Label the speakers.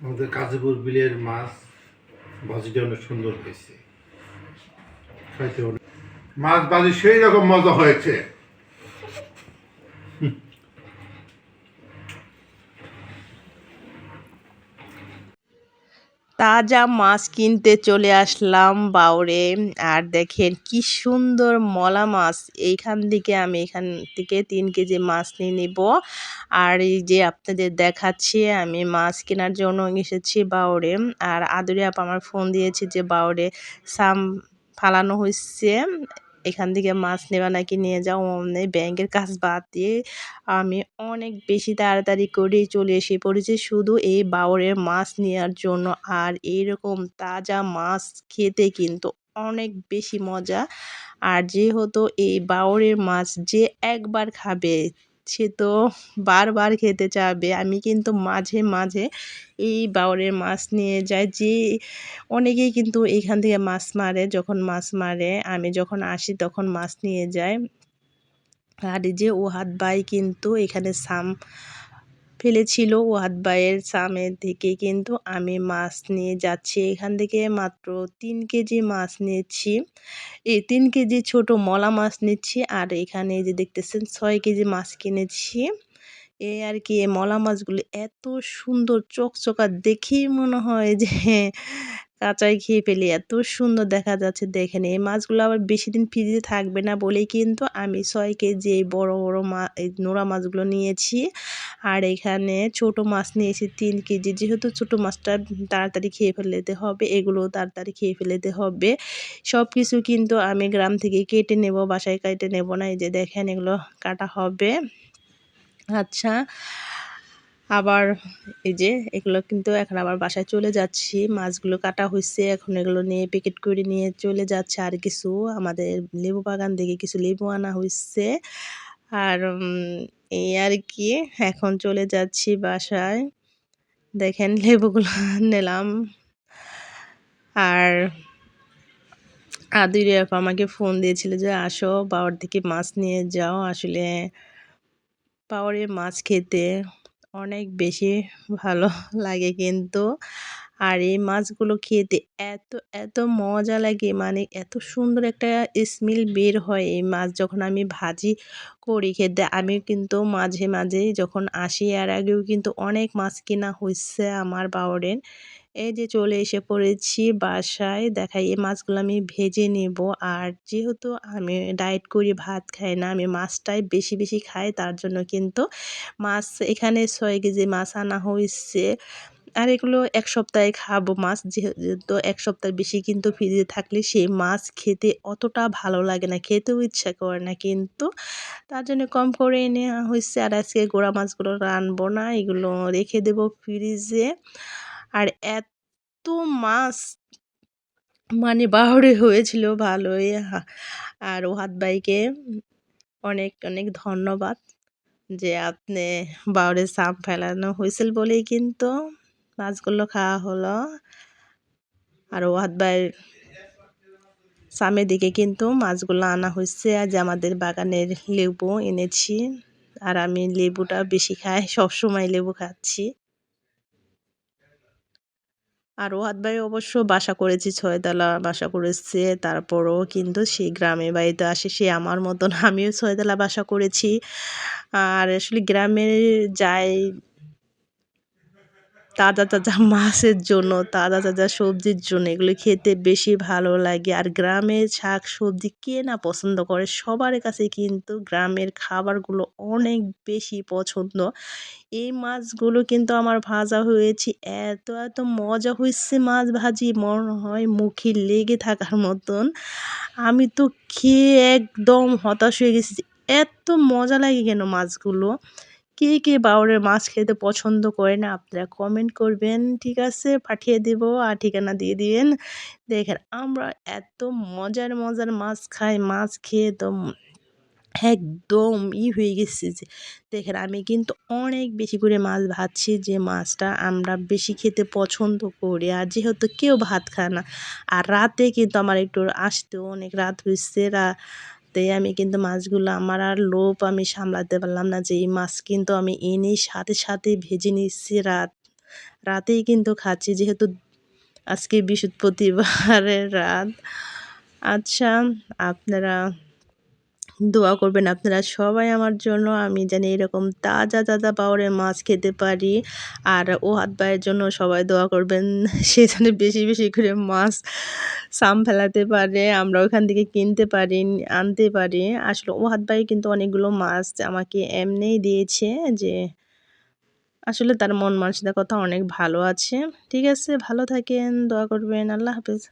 Speaker 1: আমাদের কাজীপুর বিলের মাছ ভাজিটা অনেক সুন্দর হয়েছে। অনেক মাছ ভাজি সেই রকম মজা হয়েছে।
Speaker 2: তাজা মাছ কিনতে চলে আসলাম বাউরে। আর দেখেন কি সুন্দর মলা মাছ। এইখান থেকে আমি এখান থেকে তিন কেজি মাছ নিয়ে নিব। আর এই যে আপনাদের দেখাচ্ছি, আমি মাছ কেনার জন্য এসেছি বাউরে। আর আদুরি আপ আমার ফোন দিয়েছে যে বাউরে সাম ফালানো হয়েছে এখান থেকে মাছ নেবা নাকি নিয়ে যাও, অমনি ব্যাংকের কাজ বাদ দিয়ে আমি অনেক বেশি তাড়াতাড়ি করে চলে এসে পড়েছি। শুধু এই বাউরের মাছ নেওয়ার জন্য আর এইরকম তাজা মাছ খেতে কিন্তু অনেক বেশি মজা। আর যেহেতু এই বাউরের মাছ যে একবার খাবে সে তো বারবার খেতে চাবে। আমি কিন্তু মাঝে মাঝে এই বাউরের মাছ নিয়ে যাই যে অনেকেই কিন্তু এইখান থেকে মাছ মারে, যখন মাছ মারে, আমি যখন আসি তখন মাছ নিয়ে যাই। আর এই যে হাত বাই কিন্তু এখানে সাম ফেলেছিল ওয়াদ বাইয়ের সামের থেকে কিন্তু আমি মাছ নিয়ে যাচ্ছি এখান থেকে মাত্র তিন কেজি মাছ নিয়েছি এই তিন কেজি ছোট মলা মাছ নিচ্ছি। আর এখানে যে দেখতেছেন, ছয় কেজি মাছ কিনেছি। এই আর কি এই মলা মাছগুলো এত সুন্দর চকচকা দেখেই মনে হয় যে কাঁচাই খেয়ে ফেলি। এত সুন্দর দেখা যাচ্ছে দেখেন। এই মাছগুলো আবার বেশি দিন ফ্রিজে থাকবে না বলেই কিন্তু আমি ছয় কেজি এই বড়ো বড়ো মা, এই নোরা মাছগুলো নিয়েছি। আর এখানে ছোট মাছ নিয়েছি তিন কেজি। যেহেতু ছোট মাছটা তাড়াতাড়ি খেয়ে ফেলেতে হবে এগুলো তাড়াতাড়ি খেয়ে ফেলেতে হবে। সব কিছু কিন্তু আমি গ্রাম থেকে কেটে নেব, বাসায় কেটে নেব না। এই যে দেখেন এগুলো কাটা হবে। আচ্ছা আবার এই যে এগুলো কিন্তু এখন আবার বাসায় চলে যাচ্ছি। মাছগুলো কাটা হয়েছে এখন এগুলো নিয়ে প্যাকেট করে নিয়ে চলে যাচ্ছে। আর কিছু আমাদের লেবু বাগান থেকে কিছু লেবু আনা হয়েছে আর এই আর কি, এখন চলে যাচ্ছি বাসায়। দেখেন লেবুগুলো নিলাম। আর আদির আপা আমাকে ফোন দিয়েছিল যে, আসো বাবার থেকে মাছ নিয়ে যাও। আসলে পাওয়ারে মাছ খেতে অনেক বেশি ভালো লাগে কিন্তু। আর এই মাছগুলো খেতে এত এত মজা লাগে মানে এত সুন্দর একটা স্মেল বের হয় এই মাছ যখন আমি ভাজি করি খেতে। আমি কিন্তু মাঝে মাঝে যখন আসি, এর আগেও কিন্তু অনেক মাছ কেনা হয়েছে আমার বাওরের এই যে চলে এসে পড়েছি বাসায়, দেখাই এই মাছগুলো আমি ভেজে নেব। আর যেহেতু আমি ডায়েট করি, ভাত খাই না, আমি মাছটাই বেশি বেশি খাই, তার জন্য কিন্তু মাছ এখানে ছয় কেজি মাছ আনা হয়েছে। আর এগুলো এক সপ্তাহে খাব মাছ, যেহেতু এক সপ্তাহ বেশি কিন্তু ফ্রিজে থাকলে সেই মাছ খেতে অতটা ভালো লাগে না, খেতেও ইচ্ছা করে না কিন্তু। তার জন্য কম করে নেওয়া হয়েছে। আর আজকে গোড়া মাছগুলো রানবো না, এগুলো রেখে দেব ফ্রিজে এত মাছ! মানে বাহরে হয়েছিল ভালোই আর ওহাত ভাইকে অনেক অনেক ধন্যবাদ যে আপনি বাউরে সাপ ফেলানো হয়েছিল বলেই কিন্তু মাছগুলো খাওয়া হলো। আর ওহাত ভাইয়ের সামের দিকে কিন্তু মাছগুলো আনা হয়েছে আজ আমাদের বাগানের লেবু এনেছি। আর আমি লেবুটা বেশি খাই, সবসময় লেবু খাচ্ছি। আর ওহাত ভাই অবশ্য বাসা করেছি ছয়তলা, বাসা করেছে, তারপরও কিন্তু সে গ্রামে বাড়িতে আসে সে আমার মতন। আমিও ছয়তলা বাসা করেছি। আর আসলে গ্রামে যাই তাজা তাজা মাছের জন্য, তাজা তাজা সবজির জন্য এগুলো খেতে বেশি ভালো লাগে। আর গ্রামের শাক সবজি কে না পছন্দ করে? সবার কাছে কিন্তু গ্রামের খাবারগুলো অনেক বেশি পছন্দ। এই মাছগুলো কিন্তু আমার ভাজা হয়েছে, এত এত মজা হয়েছে মাছ ভাজি, মনে হয় মুখে লেগে থাকার মতন। আমি তো খেয়ে একদম হতাশ হয়ে গেছি এত মজা লাগে কেন মাছগুলো? কে কে বাউরের মাছ খেতে পছন্দ করে না আপনারা কমেন্ট করবেন, ঠিক আছে? পাঠিয়ে দেব আর ঠিকানা দিয়ে দিবেন। দেখেন, আমরা এত মজার মজার মাছ খাই, মাছ খেয়ে তো একদম ই হয়ে গেছি যে, দেখেন, আমি কিন্তু অনেক বেশি করে মাছ ভাজছি যে মাছটা আমরা বেশি খেতে পছন্দ করি আর যেহেতু কেউ ভাত খায় না। আর রাতে কিন্তু আমার একটু আসতেও অনেক রাত হয়েছে রাতে আমি কিন্তু মাছগুলো আমার আর লোভ আমি সামলাতে পারলাম না যে এই মাছ কিন্তু আমি এনে সাথে সাথে ভেজে নিচ্ছি রাত, রাতেই কিন্তু খাচ্ছি যেহেতু আজকে বৃহস্পতিবারের রাত। আচ্ছা আপনারা দোয়া করবেন আপনারা সবাই আমার জন্য। আমি জানি এরকম তাজা তাজা পাওয়ারের মাছ খেতে পারি। আর ও হাত ভাইয়ের জন্য সবাই দোয়া করবেন, সে যেন বেশি বেশি করে মাছ সাম ফেলাতে পারে। আমরা ওখান থেকে কিনতে পারি, আনতে পারি। আসলে ও হাত ভাই কিন্তু অনেকগুলো মাছ আমাকে এমনিই দিয়েছে যে, আসলে তার মন মানসিকতা কথা অনেক ভালো আছে। ঠিক আছে, ভালো থাকেন, দোয়া করবেন, আল্লাহ হাফেজ।